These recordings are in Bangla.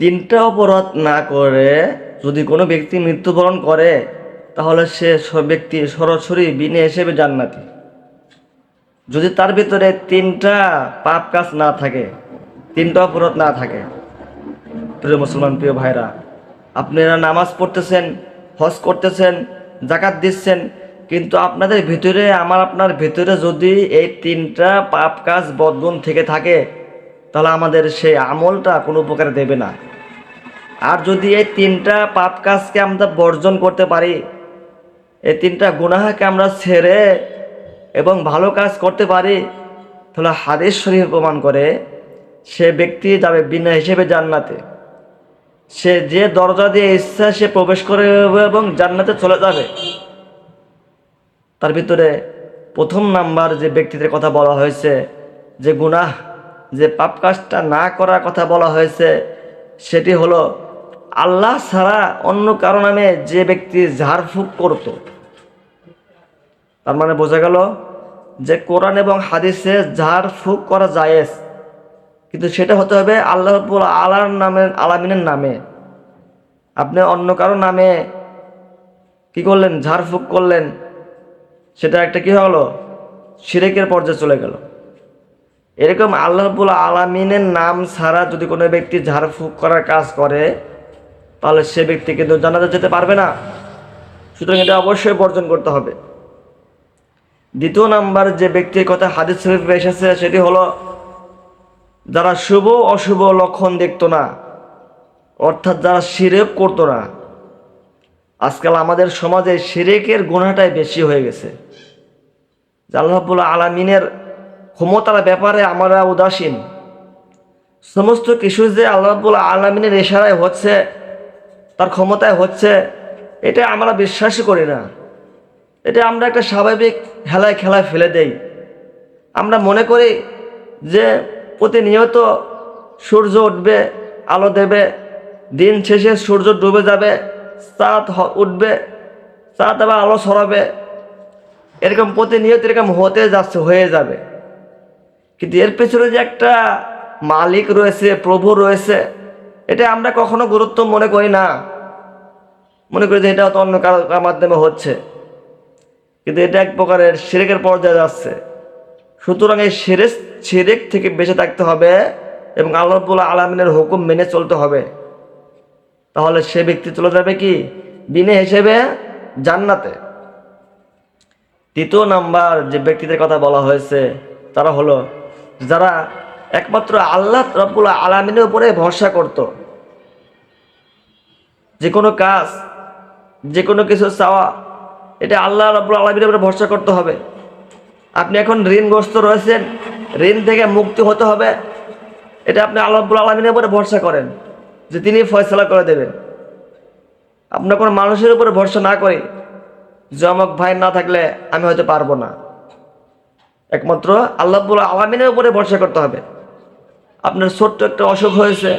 তিনটা অপরাধ না করে যদি কোনো ব্যক্তি মৃত্যুবরণ করে, তাহলে সে ব্যক্তি সরাসরি বিনে হিসেবে জান্নাতি। যদি তার ভিতরে তিনটা পাপ কাজ না থাকে, তিনটা অপরাধ না থাকে, প্রিয় মুসলমান, প্রিয় ভাইরা, আপনারা নামাজ পড়তেছেন, হজ করতেছেন জাকাত দিচ্ছেন, কিন্তু আপনাদের ভিতরে, আমার আপনার ভিতরে যদি এই তিনটা পাপ কাজ বদগুণ থেকে থাকে তাহলে আমাদের সেই আমলটা কোনো উপকার দেবে না। আর যদি এই তিনটা পাপ কাজকে আমরা বর্জন করতে পারি, এই তিনটা গুনাহাকে আমরা ছেড়ে এবং ভালো কাজ করতে পারি, তাহলে হাদিস শরীফ প্রমাণ করে সে ব্যক্তি যাবে বিনা হিসেবে জান্নাতে। সে যে দরজা দিয়ে ইচ্ছা সে প্রবেশ করে এবং জান্নাতে চলে যাবে। তার ভিতরে প্রথম নাম্বার যে ব্যক্তিদের কথা বলা হয়েছে, যে গুনাহ যে পাপ কাজটা না করার কথা বলা হয়েছে, সেটি হলো আল্লাহ ছাড়া অন্য কারও নামে যে ব্যক্তি ঝাড়ফুঁক করত। তার মানে বোঝা গেল যে কোরআন এবং হাদিসে ঝাড়ফুঁক করা জায়েজ, কিন্তু সেটা হতে হবে আল্লাহ আলার নামের আলামিনের নামে। আপনি অন্য কারও নামে কি করলেন? ঝাড়ফুঁক করলেন সেটা একটা কি হলো? সিরেকের পর্যায়ে চলে গেল। এরকম আল্লাহ রাব্বুল আলামিনের নাম ছাড়া যদি কোনো ব্যক্তি ঝাড়ফুঁক করার কাজ করে, তাহলে সে ব্যক্তি কিন্তু জানাতে যেতে পারবে না। সুতরাং এটা অবশ্যই বর্জন করতে হবে। দ্বিতীয় নাম্বার যে ব্যক্তির কথা হাদিস শরীফে এসেছে, সেটি হলো, যারা শুভ অশুভ লক্ষণ দেখতো না, অর্থাৎ যারা শিরেক করতো না, আজকাল আমাদের সমাজে শিরেকের গুণাটাই বেশি হয়ে গেছে। যে আল্লাহাবুল আলমিনের ক্ষমতার ব্যাপারে আমরা উদাসীন। সমস্ত কিছু যে আল্লাহাবুল আলমিনের ইশারায় হচ্ছে, তার ক্ষমতায় হচ্ছে, এটা আমরা বিশ্বাসই করি না। এটা আমরা একটা স্বাভাবিক খেলায় খেলায় ফেলে দেই। আমরা মনে করি যে প্রতিনিয়ত সূর্য উঠবে, আলো দেবে, দিন শেষে সূর্য ডুবে যাবে, চাঁদ উঠবে, চাঁদ আবার আলো ছড়াবে। এরকম প্রতিনিয়ত এরকম হতে যাচ্ছে, হয়ে যাবে। কিন্তু এর পেছনে যে একটা মালিক রয়েছে, প্রভু রয়েছে, এটা আমরা কখনো গুরুত্ব মনে করি না। মনে করি যে এটা তো অন্য কারও মাধ্যমে হচ্ছে। কিন্তু এটা এক প্রকারের সিরেকের পর্যায়ে যাচ্ছে। সুতরাং এই সিরেক সিরেক থেকে বেঁচে থাকতে হবে এবং আল্লাহবুল আলমিনের হুকুম মেনে চলতে হবে। তাহলে সে ব্যক্তি চলে যাবে কি? বিনে হিসেবে জান্নাতে। তৃতীয় নাম্বার যে ব্যক্তিদের কথা বলা হয়েছে, তারা হলো যারা একমাত্র আল্লাহ রব্বুল আলমিনের উপরে ভরসা করত। যে কোনো কাজ, যে কোনো কিছু চাওয়া, এটা আল্লাহ রব্বুল আলমিনের উপরে ভরসা করতে হবে। আপনি এখন ঋণগ্রস্ত রয়েছেন, ঋণ থেকে মুক্তি হতে হবে। এটা আপনি আল্লাহ রব্বুল আলমিনের উপরে ভরসা করেন যে তিনি ফয়সলা করে দেবেন। আপনার কোনো মানুষের উপরে ভরসা না করে, যে ভাই না থাকলে আমি হয়তো পারব না। একমাত্র আল্লাহবুল আলমিনের উপরে ভরসা করতে হবে। আপনার ছোট্ট একটা অসুখ হয়েছে,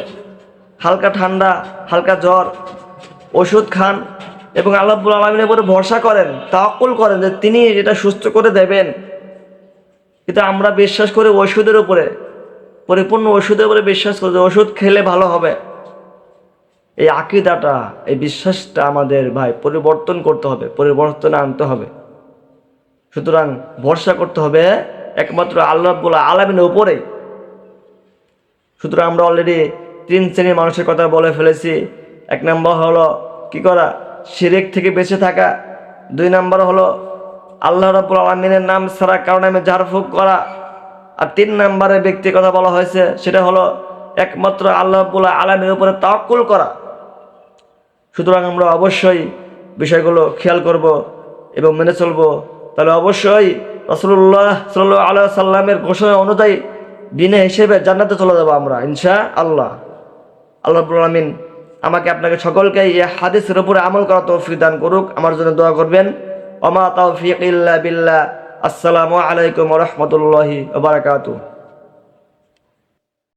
হালকা ঠান্ডা, হালকা জ্বর, ওষুধ খান এবং আল্লাহবুল আলমিনের উপরে ভরসা করেন তাকুল করেন যে তিনি এটা সুস্থ করে দেবেন। কিন্তু আমরা বিশ্বাস করি ওষুধের উপরে, পরিপূর্ণ ওষুধের উপরে বিশ্বাস করি যে ওষুধ খেলে ভালো হবে। এই আকিদাটা, এই বিশ্বাসটা আমাদের ভাই পরিবর্তন করতে হবে, পরিবর্তনে আনতে হবে। সুতরাং ভরসা করতে হবে একমাত্র আল্লাহ বলা আলামিনের উপরে। সুতরাং আমরা অলরেডি তিন শ্রেণির মানুষের কথা বলে ফেলেছি। এক নম্বর হলো কি করা? শিরেক থেকে বেঁচে থাকা। দুই নম্বর হলো আল্লাহ রাবুল আলমিনের নাম ছাড়া কারও নামে ঝাড়ফুঁক করা। আর তিন নম্বরের ব্যক্তির কথা বলা হয়েছে, সেটা হলো একমাত্র আল্লাহ রাবুল আলমীর উপরে তাওয়াক্কুল করা। সুতরাং আমরা অবশ্যই বিষয়গুলো খেয়াল করব এবং মেনে চলব। তাহলে অবশ্যই রসুল্লাহ সাল্লু আল্লাহ সাল্লামের ঘোষণা অনুযায়ী দিনে হিসেবে জান্নাতে চলে যাব আমরা ইনশা আল্লাহ আল্লাহ আলমিন আমাকে আপনাকে সকলকে এই হাদিসের উপরে আমল করা তৌফিক দান করুক, আমার জন্য দোয়া করবেন। অমা তৌফিক ইল্লা বিল্লাহ। আসসালামু আলাইকুম রহমতুল্লাহি বারাকাতুহ।